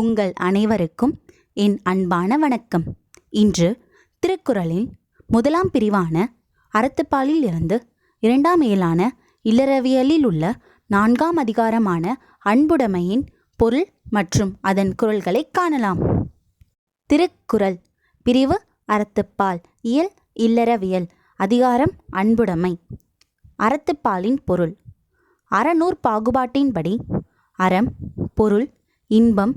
உங்கள் அனைவருக்கும் என் அன்பான வணக்கம். இன்று திருக்குறளின் முதலாம் பிரிவான அறத்துப்பாலில் இருந்து இரண்டாம் இயலான இல்லறவியலில் உள்ள நான்காம் அதிகாரமான அன்புடைமையின் பொருள் மற்றும் அதன் குரல்களை காணலாம். திருக்குறள் பிரிவு அறத்துப்பால் இயல் இல்லறவியல் அதிகாரம் அன்புடைமை. அறத்துப்பாலின் பொருள். அறநூற் பாகுபாட்டின்படி அறம் பொருள் இன்பம்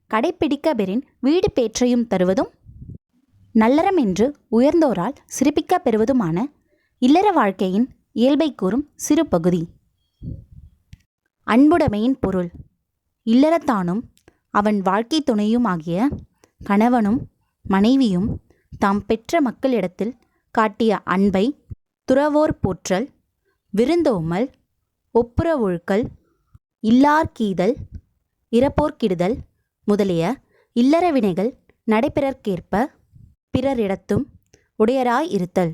கடைப்பிடிக்கபெறின் வீடு பேற்றையும் தருவதும் நல்லறம் என்று உயர்ந்தோரால் சிறப்பிக்க பெறுவதுமான இல்லற வாழ்க்கையின் இயல்பை கூறும் சிறு பகுதி. அன்புடைமையின் பொருள். இல்லறத்தானும் அவன் வாழ்க்கை துணையும் ஆகிய கணவனும் மனைவியும் தாம் பெற்ற மக்களிடத்தில் காட்டிய அன்பை துறவோர் போற்றல் விருந்தோமல் ஒப்புரவொழுக்கல் இல்லார்க்கீதல் இறப்போர்க்கிடுதல் முதலிய இல்லற வினைகள் நடைபெறற்கேற்ப பிறரிடத்தும் உடையராய் இருத்தல்.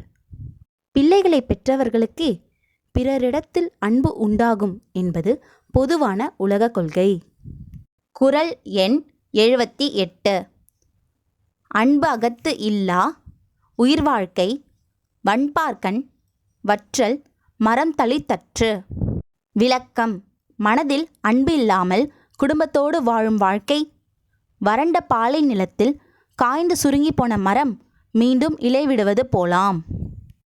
பிள்ளைகளை பெற்றவர்களுக்கே பிறரிடத்தில் அன்பு உண்டாகும் என்பது பொதுவான உலக கொள்கை. குறள் எண் எழுபத்தி எட்டு. அன்பு அகத்து இல்லா உயிர் வாழ்க்கை வண்பார்க்கண் வற்றல் மரம் தளித்தற்று விளக்கம். மனதில் அன்பு இல்லாமல் குடும்பத்தோடு வாழும் வாழ்க்கை வறண்ட பாலை நிலத்தில் காய்ந்து சுருங்கி போன மரம் மீண்டும் இலைவிடுவது போலாம்.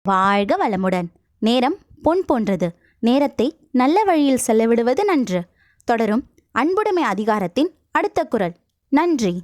வாழ்க வளமுடன். நேரம் பொன் போன்றது. நேரத்தை நல்ல வழியில் செல்லவிடுவது நன்று. தொடரும் அன்புடைமை அதிகாரத்தின் அடுத்த குரல். நன்றி.